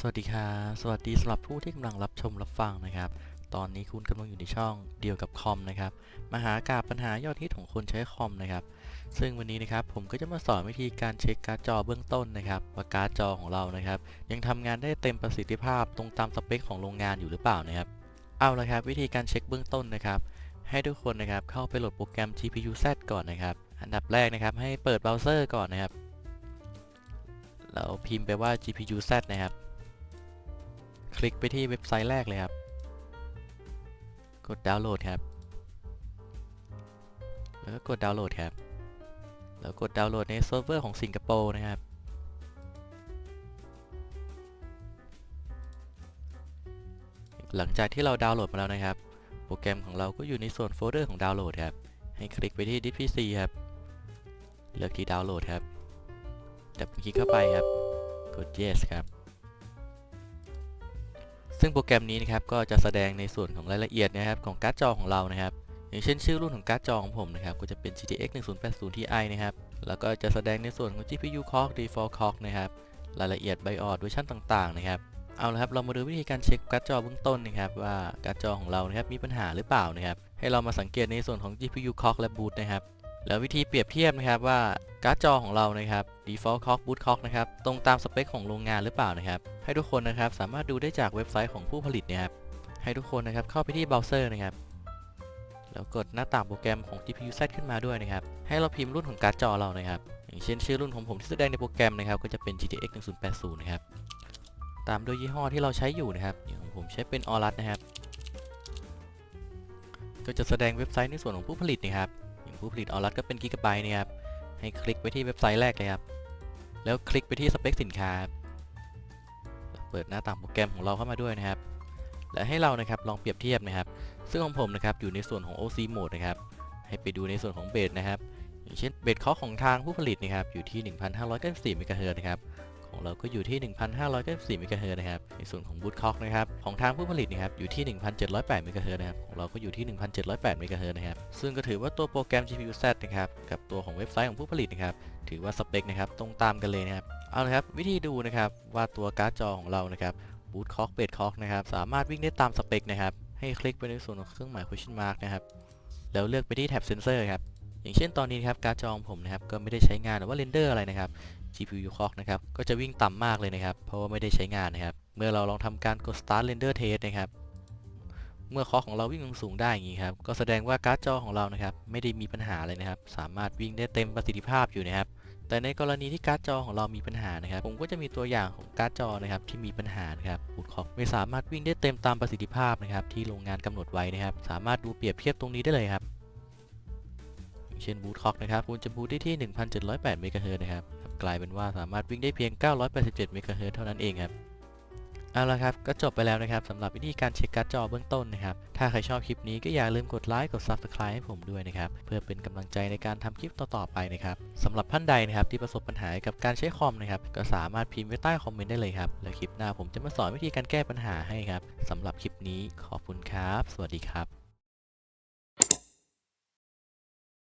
สวัสดีครับสวัสดีสำหรับผู้ที่กำลังรับชมรับฟังนะครับ ตอนนี้คุณกำลังอยู่ในช่องเดียวกับคอมนะครับมหากาบปัญหายอดฮิตของคนใช้คอมนะครับ ซึ่งวันนี้นะครับผมก็จะมาสอนวิธีการเช็คการ์ดจอเบื้องต้นนะครับว่าการ์ดจอของเรานะครับ ยังทำงานได้เต็มประสิทธิภาพตรงตามสเปคของโรงงานอยู่หรือเปล่านะครับเอาละครับ วิธีการเช็คเบื้องต้นนะครับ ให้ทุกคนนะครับเข้าไปโหลดโปรแกรม GPU Z ก่อนนะครับ อันดับแรกนะครับให้เปิดเบราว์เซอร์ก่อนนะครับเราพิมพ์ไปว่า GPU Z นะครับ คลิกไปที่เว็บไซต์แรกเลยครับ กดดาวน์โหลดครับ แล้วก็กดดาวน์โหลดครับ แล้วกดดาวน์โหลดในเซิร์ฟเวอร์ของสิงคโปร์นะครับ หลังจากที่เราดาวน์โหลดมาแล้วนะครับ โปรแกรมของเราก็อยู่ในส่วนโฟลเดอร์ของดาวน์โหลดครับ ให้คลิกไปที่ disk PC ครับ เลือกที่ดาวน์โหลดครับ ดับคลิกเข้าไปครับ กด yes ครับ ซึ่งโปรแกรมนี้นะครับก็จะแสดงในส่วนของรายละเอียดนะครับของการ์ดจอของเรานะครับ อย่างเช่นชื่อรุ่นของการ์ดจอของผมนะครับก็จะเป็น GTX 1080 Ti นะครับแล้วก็จะแสดงในส่วนของ GPU clock default clock นะครับรายละเอียด BIOS เวอร์ชันต่างๆนะครับเอาละครับเรามาดูวิธีการเช็คการ์ดจอเบื้องต้นนะครับว่าการ์ดจอของเรานะครับมีปัญหาหรือเปล่านะครับให้เรามาสังเกตในส่วนของ GPU clock และ boot นะครับ แล้ววิธีเปรียบเทียบนะครับว่าการ์ดจอของเรานะครับ default clock boot clock นะครับตรงตามสเปคของโรงงานหรือเปล่านะครับให้ทุกคนนะครับสามารถดูได้จากเว็บไซต์ของผู้ผลิตนะครับให้ทุกคนนะครับเข้าไปที่เบราว์เซอร์นะครับแล้วกดหน้าต่างโปรแกรมของ GPU Z ขึ้นมาด้วยนะครับให้เราพิมพ์รุ่นของการ์ดจอเรานะครับอย่างเช่นชื่อรุ่นของผมที่แสดงในโปรแกรมนะครับก็จะเป็น GTX 1080 นะครับตามด้วยยี่ห้อที่เราใช้อยู่นะครับอย่างของผมใช้เป็น Aorus นะครับ ก็จะแสดงเว็บไซต์ในส่วนของผู้ผลิตนะครับ อย่างผู้ผลิต Aorus ก็เป็น Gigabyte นะครับ ให้คลิกไปที่เว็บไซต์แรกเลยครับ แล้วคลิกไปที่สเปคสินค้า เปิดหน้าต่างโปรแกรมของเราเข้ามาด้วยนะครับ และให้เรานะครับลองเปรียบเทียบนะครับ ซึ่งของผมนะครับอยู่ในส่วนของ OC mode นะครับ ให้ไปดูในส่วนของเบสนะครับ อย่างเช่นเบสเคาของทางผู้ผลิตนะครับอยู่ที่ 1,594เมกะเฮิร์นะครับ ของเราก็อยู่ที่ 1,594 เมกะเฮิรตซ์นะครับ ในส่วนของบูทคอกนะครับ ของทางผู้ผลิตนะครับ อยู่ที่ 1,708 เมกะเฮิรตซ์นะครับ ของเราก็อยู่ที่ 1,708 เมกะเฮิรตซ์นะครับ ซึ่งก็ถือว่าตัวโปรแกรม GPU Z นะครับ กับตัวของเว็บไซต์ของผู้ผลิตนะครับ ถือว่าสเปคนะครับ ตรงตามกันเลยนะครับ เอาละครับ วิธีดูนะครับว่าตัวการ์ดจอของเรานะครับบูทคอกเบสคอกนะครับ สามารถวิ่งได้ตามสเปคนะครับ ให้คลิกไปในส่วนของเครื่องหมาย question mark นะครับ แล้วเลือกไปที่แท็บเซนเซอร์ครับ อย่างเช่นตอนนี้นะครับการ์ดจอของผมนะครับ ก็ไม่ได้ใช้งานหรือว่าเรนเดอร์อะไรนะครับ GPU clock นะครับ ก็จะวิ่งต่ำมากเลยนะครับ เพราะว่าไม่ได้ใช้งานนะครับ เมื่อเราลองทำการกด start render test นะครับ เมื่อคอของเราวิ่งสูงได้อย่างนี้ครับ ก็แสดงว่าการ์ดจอของเรานะครับ ไม่ได้มีปัญหาเลยนะครับ สามารถวิ่งได้เต็มประสิทธิภาพอยู่นะครับ แต่ในกรณีที่การ์ดจอของเรามีปัญหานะครับ ผมก็จะมีตัวอย่างของการ์ดจอนะครับที่มีปัญหานะครับบูทคอกไม่สามารถวิ่งได้เต็มตามประสิทธิภาพนะครับ ที่โรงงานกำหนดไว้นะครับ สามารถดูเปรียบเทียบตรงนี้ได้เลยครับเช่นบูทคอกนะครับคุณจะบูทได้ที่ 1,708 เมกะเฮิร์นะครับ กลายเป็นว่าสามารถวิ่งได้เพียง 987 เมกะเฮิรตซ์เท่านั้นเองครับ เอาละครับ ก็จบไปแล้วนะครับสำหรับวิธีการเช็คการ์ดจอเบื้องต้นนะครับ ถ้าใครชอบคลิปนี้ก็อย่าลืมกดไลค์กด Subscribe ให้ผมด้วยนะครับ เพื่อเป็นกำลังใจในการทำคลิปต่อๆไปนะครับสำหรับท่านใดนะครับที่ประสบปัญหากับการใช้คอมนะครับ ก็สามารถพิมพ์ไว้ใต้คอมเมนต์ได้เลยครับ แล้วคลิปหน้าผมจะมาสอนวิธีการแก้ปัญหาให้ครับสำหรับคลิปนี้ขอบคุณครับ สวัสดีครับ